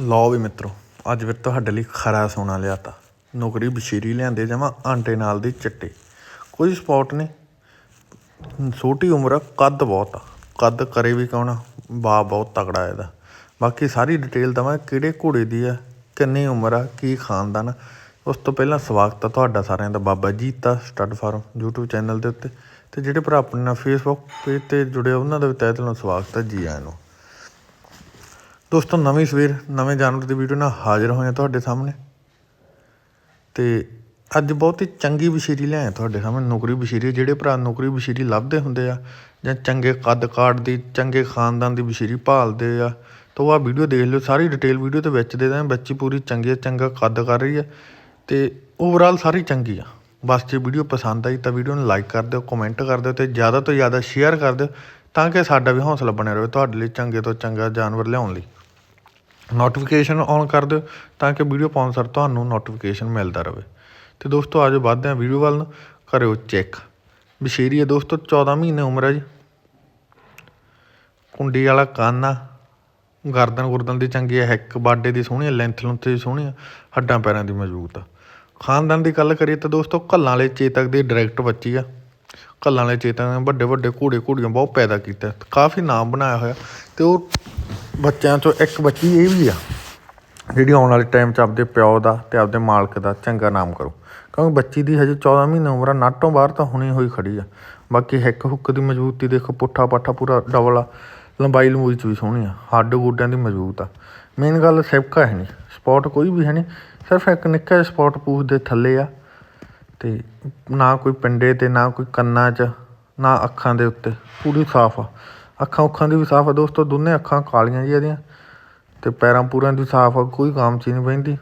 ਲਓ ਵੀ ਮਿੱਤਰੋ, ਅੱਜ ਫਿਰ ਤੁਹਾਡੇ ਲਈ ਖਰਾ ਸੋਨਾ ਲਿਆਤਾ ਨੌਕਰੀ ਬਸ਼ੀਰੀ ਲਿਆਂਦੇ ਜਾਵਾਂ, ਆਂਟੇ ਨਾਲ ਦੀ ਚਿੱਟੇ। ਕੋਈ ਸਪੌਟ ਨਹੀਂ। ਛੋਟੀ ਉਮਰ ਆ, ਕੱਦ ਬਹੁਤ ਆ। ਕੱਦ ਕਰੇ ਵੀ ਕੌਣ ਆ? ਬਾ ਬਹੁਤ ਤਕੜਾ ਇਹਦਾ। ਬਾਕੀ ਸਾਰੀ ਡਿਟੇਲ ਦਵਾਂ, ਕਿਹੜੇ ਘੋੜੇ ਦੀ ਆ, ਕਿੰਨੀ ਉਮਰ ਆ, ਕੀ ਖਾਨਦਾਨ ਆ। ਉਸ ਤੋਂ ਪਹਿਲਾਂ ਸਵਾਗਤ ਆ ਤੁਹਾਡਾ ਸਾਰਿਆਂ ਦਾ, Baba Jita stud farm YouTube channel ਦੇ ਉੱਤੇ। ਤੇ ਜਿਹੜੇ ਭਰਾ ਆਪਣੇ ਨਾਲ Facebook ਪੇਜ ਤੇ ਜੁੜੇ ਉਹਨਾਂ ਦਾ ਵੀ ਤਹਿ ਦਿਲੋਂ ਸਵਾਗਤ ਹੈ ਜੀ ਆਇਆਂ ਨੂੰ। ਦੋਸਤੋ, ਨਵੀਂ ਸਵੇਰ, ਨਵੇਂ ਜਾਨਵਰ ਦੀ ਵੀਡੀਓ ਨਾਲ ਹਾਜ਼ਰ ਹੋਏ ਹਾਂ ਤੁਹਾਡੇ ਸਾਹਮਣੇ। ਤੇ ਅੱਜ ਬਹੁਤ ਹੀ ਚੰਗੀ ਬਸ਼ੀਰੀ ਲਿਆਇਆ ਤੁਹਾਡੇ ਸਾਹਮਣੇ, ਨੌਕਰੀ ਬਸ਼ੀਰੀ ਜਿਹੜੇ ਭਰਾ ਨੌਕਰੀ ਬਸ਼ੀਰੀ ਲੱਭਦੇ ਹੁੰਦੇ ਆ, ਜਾਂ ਚੰਗੇ ਕੱਦ ਕਾਟ ਦੀ, ਚੰਗੇ ਖਾਨਦਾਨ ਦੀ ਬਸ਼ੀਰੀ ਭਾਲਦੇ ਆ, ਤਾਂ ਉਹ ਆ ਵੀਡੀਓ ਦੇਖ ਲਿਓ। ਸਾਰੀ ਡਿਟੇਲ ਵੀਡੀਓ 'ਤੇ ਵਿੱਚ ਦੇ ਦਾਂ ਬੱਚੀ ਪੂਰੀ ਚੰਗੀ ਚੰਗਾ ਕੱਦ ਕਰ ਰਹੀ ਆ। ਤੇ ਓਵਰਆਲ ਸਾਰੀ ਚੰਗੀ ਆ। ਬਸ ਜੇ ਵੀਡੀਓ ਪਸੰਦ ਆਈ ਤਾਂ ਵੀਡੀਓ ਨੂੰ ਲਾਈਕ ਕਰ ਦਿਓ ਕਮੈਂਟ ਕਰ ਦਿਓ ਤੇ ਜ਼ਿਆਦਾ ਤੋਂ ਜ਼ਿਆਦਾ ਸ਼ੇਅਰ ਕਰ ਦਿਓ ਤਾਂ ਕਿ ਸਾਡਾ ਵੀ ਹੌਸਲਾ ਬਣਿਆ ਰਹੇ ਤੁਹਾਡੇ ਲਈ ਚੰਗੇ ਤੋਂ ਚੰਗਾ ਜਾਨਵਰ ਲਿਆਉਣ ਲਈ। ਨੋਟੀਫਿਕੇਸ਼ਨ ਔਨ ਕਰ ਦਿਓ ਤਾਂ ਕਿ ਵੀਡੀਓ ਪਾਉਣ ਸਰ ਤੁਹਾਨੂੰ ਨੋਟੀਫਿਕੇਸ਼ਨ ਮਿਲਦਾ ਰਹੇ। ਅਤੇ ਦੋਸਤੋ, ਆ ਜਾਓ ਵੱਧਦੇ ਹਾਂ ਵੀਡੀਓ ਵੱਲ ਨੂੰ, ਕਰਿਓ ਚੈੱਕ ਬਸ਼ੀਰੀ ਹੈ ਦੋਸਤੋ 14 ਮਹੀਨੇ ਉਮਰ ਹੈ ਜੀ। ਕੁੰਡੀ ਵਾਲਾ ਕੰਨ ਆ ਗਰਦਨ ਗੁਰਦਨ ਦੀ ਚੰਗੀ ਹੈ ਹਿੱਕ ਬਾਡੇ ਦੀ ਸੋਹਣੀ ਹੈ ਲੈਂਥ ਲੁੰਥ ਦੀ ਸੋਹਣੀ ਆ ਹੱਡਾਂ ਪੈਰਾਂ ਦੀ ਮਜ਼ਬੂਤ ਆ ਖਾਨਦਾਨ ਦੀ ਗੱਲ ਕਰੀਏ ਤਾਂ ਦੋਸਤੋ ਕੱਲਾਂ ਵਾਲੇ ਚੇਤਕ ਦੀ ਡਾਇਰੈਕਟ ਬੱਚੀ ਆ। ਕੱਲਾਂ ਵਾਲੇ ਚੇਤਕ ਨੇ ਵੱਡੇ ਵੱਡੇ ਘੋੜੇ ਘੋੜੀਆਂ ਬਹੁਤ ਪੈਦਾ ਕੀਤਾ, ਕਾਫੀ ਨਾਮ ਬਣਾਇਆ ਹੋਇਆ। ਤੇ ਉਹ ਬੱਚਿਆਂ ਚੋਂ ਇੱਕ ਬੱਚੀ ਇਹ ਵੀ ਆ, ਜਿਹੜੀ ਆਉਣ ਵਾਲੇ ਟਾਈਮ 'ਚ ਆਪਦੇ ਪਿਓ ਦਾ ਤੇ ਆਪਦੇ ਮਾਲਕ ਦਾ ਚੰਗਾ ਨਾਮ ਕਰੂ। ਕਿਉਂਕਿ ਬੱਚੀ ਦੀ ਹਜੇ 14 ਮਹੀਨੇ ਉਮਰ ਆ, ਨਾਟੋਂ ਬਾਹਰ ਤਾਂ ਹੁਣੀ ਹੋਈ ਖੜੀ ਆ। ਬਾਕੀ ਹਿੱਕ ਹੁੱਕ ਦੀ ਮਜ਼ਬੂਤੀ ਦੇਖੋ, ਪੁੱਠਾ ਪਾਠਾ ਪੂਰਾ ਡਬਲ ਆ, ਲੰਬਾਈ ਲੰਬੂਈ 'ਚ ਵੀ ਸੋਹਣੀ ਆ, ਹੱਡ ਗੋਡਿਆਂ ਦੀ ਮਜ਼ਬੂਤ ਆ। ਮੇਨ ਗੱਲ ਸਿਵਕਾ ਹੈ ਨਹੀਂ ਸਪੌਟ ਕੋਈ ਵੀ ਹੈ ਨਹੀਂ, ਸਿਰਫ ਇੱਕ ਨਿੱਕਾ ਜਿਹਾ ਸਪੌਟ ਪੂਛ ਦੇ ਥੱਲੇ ਆ। ਤੇ ਨਾ ਕੋਈ ਪਿੰਡੇ ਤੇ, ਨਾ ਕੋਈ ਕੰਨਾਂ 'ਚ, ਨਾ ਅੱਖਾਂ ਦੇ ਉੱਤੇ, ਪੂਰੀ ਸਾਫ਼ ਆ। ਅੱਖਾਂ ਉੱਖਾਂ ਦੀ ਵੀ ਸਾਫ਼ ਆ ਦੋਸਤੋ, ਦੋਨੇ ਅੱਖਾਂ ਕਾਲੀਆਂ ਜੀ ਇਹਦੀਆਂ। ਤੇ ਪੈਰਾਂ ਪੂਰਾਂ ਦੀ ਸਾਫ਼ ਆ, ਕੋਈ ਕੰਮ 'ਚ ਹੀ ਨਹੀਂ ਪੈਂਦੀ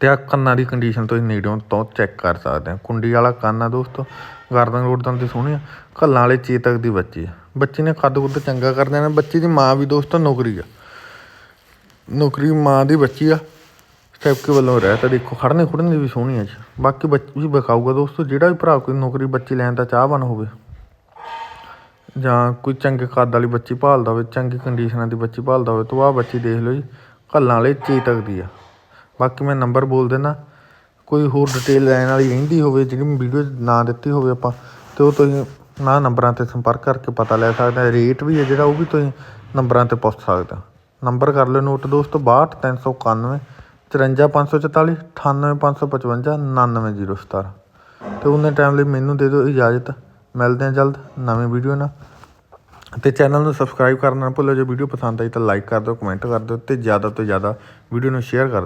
ਤੇ ਆ ਕੰਨਾਂ ਦੀ ਕੰਡੀਸ਼ਨ ਤੁਸੀਂ ਨੇੜਿਓਂ ਤੋਂ ਚੈੱਕ ਕਰ ਸਕਦੇ ਆ ਕੁੰਡੀ ਵਾਲਾ ਕੰਨ ਆ ਦੋਸਤੋ, ਗਰਦਨ ਗੁਰਦਨ ਦੀ ਸੋਹਣੀ ਆ। ਕੱਲਾਂ ਵਾਲੇ ਚੇਤਕ ਦੀ ਬੱਚੀ ਆ। ਬੱਚੀ ਨੇ ਕੱਦ ਕੁੱਦ ਚੰਗਾ ਕਰ ਦੇਣਾ। ਬੱਚੀ ਦੀ ਮਾਂ ਵੀ ਦੋਸਤੋ ਨੌਕਰੀ ਆ। ਨੌਕਰੀ ਮਾਂ ਦੀ ਬੱਚੀ ਆ। ਸਟੈਪਕੇ ਵੱਲੋਂ ਰਹਿ ਤਾਂ ਦੇਖੋ ਖੜਨੇ ਖੁੜਨੇ ਦੀ ਵੀ ਸੋਹਣੀ ਆ ਜੀ। ਬਾਕੀ ਬੱਚੀ, ਵੀ ਵਿਖਾਊਗਾ ਦੋਸਤੋ, ਜਿਹੜਾ ਵੀ ਭਰਾ ਕੋਈ ਨੌਕਰੀ ਬੱਚੀ ਲੈਣ ਦਾ ਚਾਹਵਾਨ ਹੋਵੇ। ਜਾਂ ਕੋਈ ਚੰਗੇ ਕੱਦ ਵਾਲੀ ਬੱਚੀ ਭਾਲਦਾ ਹੋਵੇ, ਚੰਗੀ ਕੰਡੀਸ਼ਨਾਂ ਦੀ ਬੱਚੀ ਭਾਲਦਾ ਹੋਵੇ, ਤਾਂ ਆਹ ਬੱਚੀ ਦੇਖ ਲਓ ਜੀ, ਘੱਲਾਂ ਵਾਲੇ ਚੇਤਕ ਦੀ ਆ। ਬਾਕੀ ਮੈਂ ਨੰਬਰ ਬੋਲ ਦਿੰਦਾ, ਕੋਈ ਹੋਰ ਡਿਟੇਲ ਲੈਣ ਵਾਲੀ ਰਹਿੰਦੀ ਹੋਵੇ, ਜਿਹੜੀ ਮੈਂ ਵੀਡੀਓ ਨਾ ਦਿੱਤੀ ਹੋਵੇ ਆਪਾਂ, ਤੇ ਉਹ ਤੁਸੀਂ ਨਾ ਨੰਬਰਾਂ ਤੇ ਸੰਪਰਕ ਕਰਕੇ ਪਤਾ ਲੈ ਸਕਦਾ ਰੇਟ ਵੀ ਹੈ ਜਿਹੜਾ, ਉਹ ਵੀ ਤੁਸੀਂ ਨੰਬਰਾਂ ਤੇ ਪੁੱਛ ਸਕਦੇ ਆ। ਨੰਬਰ ਕਰ ਲਿਓ ਨੋਟ ਦੋਸਤੋ 62391 54544 98555 99017 ਤੇ ਉਹਨੇ ਟਾਈਮ ਲਈ ਮੈਨੂੰ ਦੇ ਦਿਓ ਇਜਾਜ਼ਤ। ਮਿਲਦੇ ਹਾਂ ਜਲਦ, ਨਵੀਂ ਵੀਡੀਓ ਨਾਲ। ਅਤੇ ਚੈਨਲ ਨੂੰ ਸਬਸਕ੍ਰਾਈਬ ਕਰਨਾ ਨਾ ਭੁੱਲਿਓ ਜੇ ਵੀਡੀਓ ਪਸੰਦ ਆਈ ਤਾਂ ਲਾਈਕ ਕਰ ਦਿਓ ਕਮੈਂਟ ਕਰ ਦਿਓ ਅਤੇ ਜ਼ਿਆਦਾ ਤੋਂ ਜ਼ਿਆਦਾ ਵੀਡੀਓ ਨੂੰ ਸ਼ੇਅਰ ਕਰ ਦਿਓ।